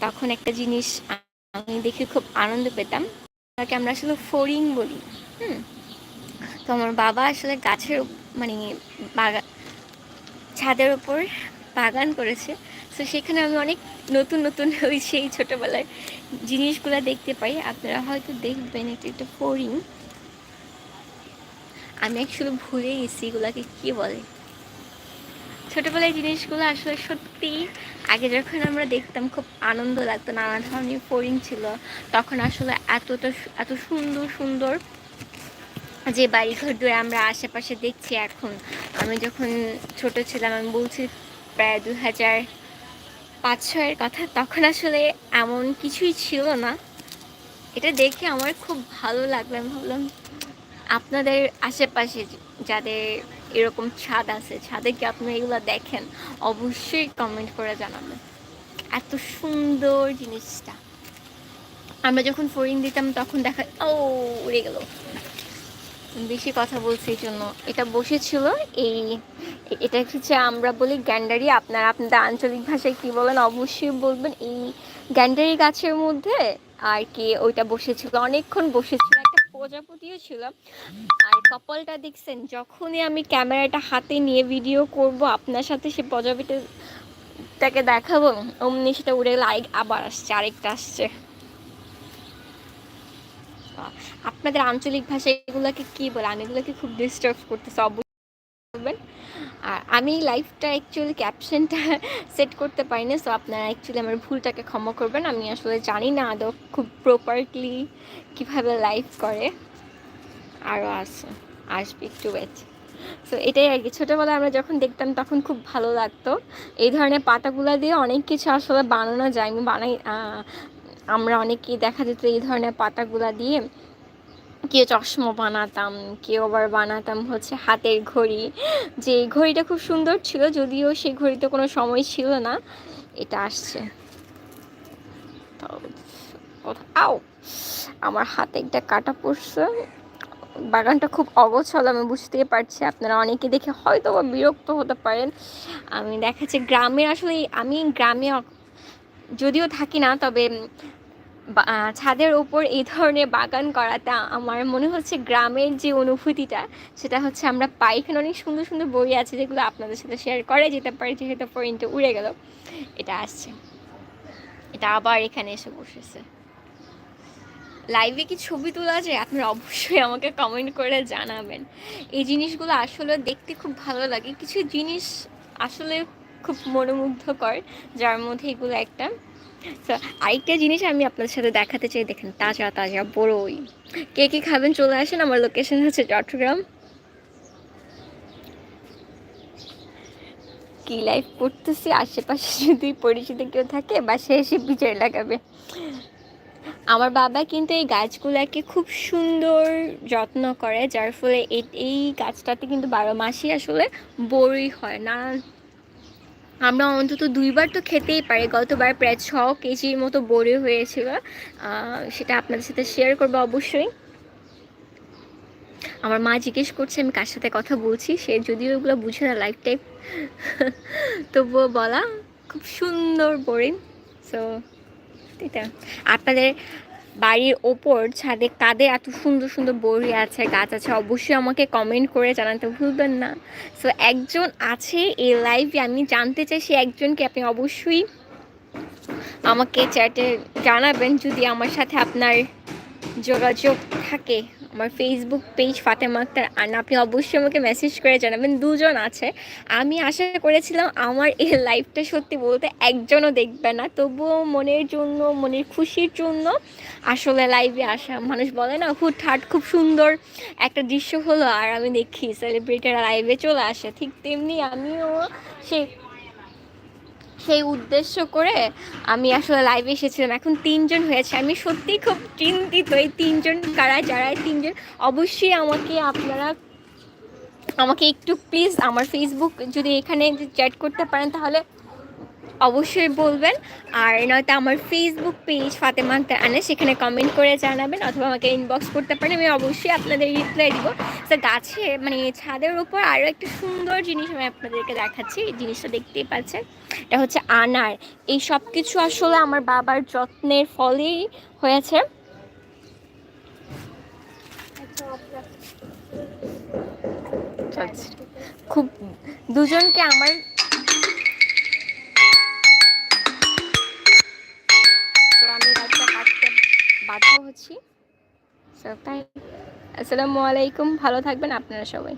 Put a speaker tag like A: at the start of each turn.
A: তখন একটা জিনিস আমি দেখে খুব আনন্দ পেতাম তাকে আমরা আসলে ফড়িং বলি। হুম? তো আমার বাবা আসলে গাছের মানে বাগা, ছাদের ওপর বাগান করেছে। তো সেখানে আমি অনেক নতুন নতুন ওই সেই ছোটোবেলার জিনিসগুলো দেখতে পাই। আপনারা হয়তো দেখবেন এটা একটা ফড়িং। আমি অ্যাকচুয়ালি ভুলে গেছি এগুলাকে কী বলে। ছোটোবেলায় জিনিসগুলো আসলে সত্যি, আগে যখন আমরা দেখতাম খুব আনন্দ লাগতো, নানা ধরনের ফড়িং ছিল, তখন আসলে এতটা এত সুন্দর সুন্দর যে বাড়িঘর দুয়ার আমরা আশেপাশে দেখছি এখন। আমি যখন ছোট ছিলাম, আমি বলছি প্রায় দু হাজার পাঁচ ছয়ের কথা, তখন আসলে এমন কিছুই ছিল না। এটা দেখে আমার খুব ভালো লাগল। আমি ভাবলাম, আপনাদের আশেপাশে যাদের এরকম ছাদ আছে, ছাদে কি আপনারা এগুলো দেখেন? অবশ্যই কমেন্ট করে জানাবেন। এত সুন্দর জিনিসটা। আমরা যখন ফোরিং দিতাম, তখন দেখা, ও, উড়ে গেল। বেশি কথা বলছি এই জন্য। এটা বসেছিল এই, এটা হচ্ছে আমরা বলি গ্যান্ডারি। আপনারা আপনাদের আঞ্চলিক ভাষায় কি বলেন অবশ্যই বলবেন। এই গ্যান্ডারি গাছের মধ্যে আর কি ওইটা বসেছিল। অনেকক্ষণ বসেছিল। প্রজাপতিও ছিল আর কপালটা দেখছেন, যখনই আমি ক্যামেরাটা হাতে নিয়ে ভিডিও করব, আপনার সাথে সে প্রজাপতিটাকে দেখাবো, অমনি সেটা উড়ে লাইক আবার আসছে, আরেকটা আসছে। আপনাদের আঞ্চলিক ভাষা এগুলোকে কি বলে? আমি এগুলোকে খুব ডিস্টার্ব করতেছি বলবেন আর আমি লাইফটা অ্যাকচুয়ালি ক্যাপশনটা সেট করতে পারি না সো আপনারা অ্যাকচুয়ালি আমার ভুলটাকে ক্ষমা করবেন। আমি আসলে জানি না আদৌ খুব প্রপারলি কীভাবে লাইভ করে। আরও আছে, আসবে একটু ওয়েট সো এটাই আর কি, ছোটোবেলায় আমরা যখন দেখতাম তখন খুব ভালো লাগতো। এই ধরনের পাতাগুলো দিয়ে অনেক কিছু আসলে বানানো যায়। আমি বানাই আমরা অনেকেই দেখা যেত এই ধরনের পাতাগুলো দিয়ে। কেউ চশমা বানাতাম কেউ আবার বানাতাম হচ্ছে হাতের ঘড়ি। যে ঘড়িটা খুব সুন্দর ছিল, যদিও সেই ঘড়িতে কোনো সময় ছিল না, এটা আসছে। আও, আমার হাতে একটা কাটা পড়ছে। বাগানটা খুব অগোছল, আমি বুঝতেই পারছি। আপনারা অনেকে দেখে হয়তো বা বিরক্ত হতে পারেন। আমি দেখাচ্ছি গ্রামে আসলে, আমি গ্রামে যদিও থাকি না, তবে ছাদের ওপর এই ধরনের বাগান করাটা আমার মনে হচ্ছে গ্রামের যে অনুভূতিটা, সেটা হচ্ছে আমরা পাই। এখানে অনেক সুন্দর সুন্দর বই আছে যেগুলো আপনাদের সাথে শেয়ার করে যেতে পারে, যেহেতু পয়েন্টে উড়ে গেল। এটা আসছে। এটা আবার এখানে এসে বসেছে। লাইভে কি ছবি তোলা যায়? আপনারা অবশ্যই আমাকে কমেন্ট করে জানাবেন। এই জিনিসগুলো আসলে দেখতে খুব ভালো লাগে। কিছু জিনিস আসলে খুব মনোমুগ্ধকর, যার মধ্যে এগুলো একটা। আরেকটা জিনিস আমি আপনাদের সাথে দেখাতে চাই, দেখেন, তাজা তাজা বড়ই কে কে খাবেন চলে আসেন, আমার লোকেশন হচ্ছে চট্টগ্রাম। কি লাইভ করতেছি, আশেপাশে যদি পরিচিত কেউ থাকে বা সে এসে বিচার লাগাবে। আমার বাবা কিন্তু এই গাছগুলোকে খুব সুন্দর যত্ন করে, যার ফলে এই গাছটাতে কিন্তু বারো মাসই আসলে বড়ই হয়। নানান আমরা অন্তত দুইবার তো খেতেই পারি। গতবার প্রায় ছ কেজির মতো বড়ি হয়েছিল। সেটা আপনাদের সাথে শেয়ার করব অবশ্যই। আমার মা জিজ্ঞেস করছে, আমি কার সাথে কথা বলছি? সে যদিও ওগুলো বুঝে না লাইফ টাইপ তবুও বলা, খুব সুন্দর বোরিং সো এটা। আপনাদের বাড়ির ওপর ছাদে কাদের এত সুন্দর সুন্দর বড়ি আছে, গাছ আছে, অবশ্যই আমাকে কমেন্ট করে জানাতে ভুলবেন না। সো একজন আছে এই লাইভে আমি জানতে চাই সে একজনকে আপনি অবশ্যই আমাকে চ্যাটে জানাবেন যদি আমার সাথে আপনার যোগাযোগ থাকে। আমার ফেসবুক পেজ ফাতেমা আক্তার আর আপনি অবশ্যই আমাকে মেসেজ করে জানাবেন, দুজন আছে। আমি আশা করেছিলাম আমার এই লাইফটা সত্যি বলতে একজনও দেখবে না। তবুও মনের জন্য, মনের খুশির জন্য আসলে লাইভে আসা। মানুষ বলে না খুব হুটহাট খুব সুন্দর একটা দৃশ্য হলো। আর আমি দেখি সেলিব্রিটিরা লাইভে চলে আসে। ঠিক তেমনি আমিও সেই সেই উদ্দেশ্য করে আমি আসলে লাইভে এসেছিলাম। এখন তিনজন হয়েছে। আমি সত্যি খুব চিন্তিত এই তিনজন কারা, যারা তিনজন। অবশ্যই আমাকে আপনারা, আমাকে একটু প্লিজ আমার ফেসবুক যদি এখানে চ্যাট করতে পারেন, তাহলে অবশ্যই বলবেন। আর নয়তো আমার ফেসবুক পেজ ফাতেমা আক্তার আনে সেখানে কমেন্ট করে জানাবেন অথবা আমাকে ইনবক্স করতে পারেন, আমি অবশ্যই আপনাদের রিপ্লাই দিব। তো গাছে মানে ছাদের উপর আরও একটা সুন্দর জিনিস আমি আপনাদেরকে দেখাচ্ছি, এই জিনিসটা দেখতেই পাচ্ছেন। এটা হচ্ছে আনার। এই সব কিছু আসলে আমার বাবার যত্নের ফলেই হয়েছে। খুব, দুজনকে আমার তাই আসসালামু আলাইকুম ভালো থাকবেন আপনারা সবাই।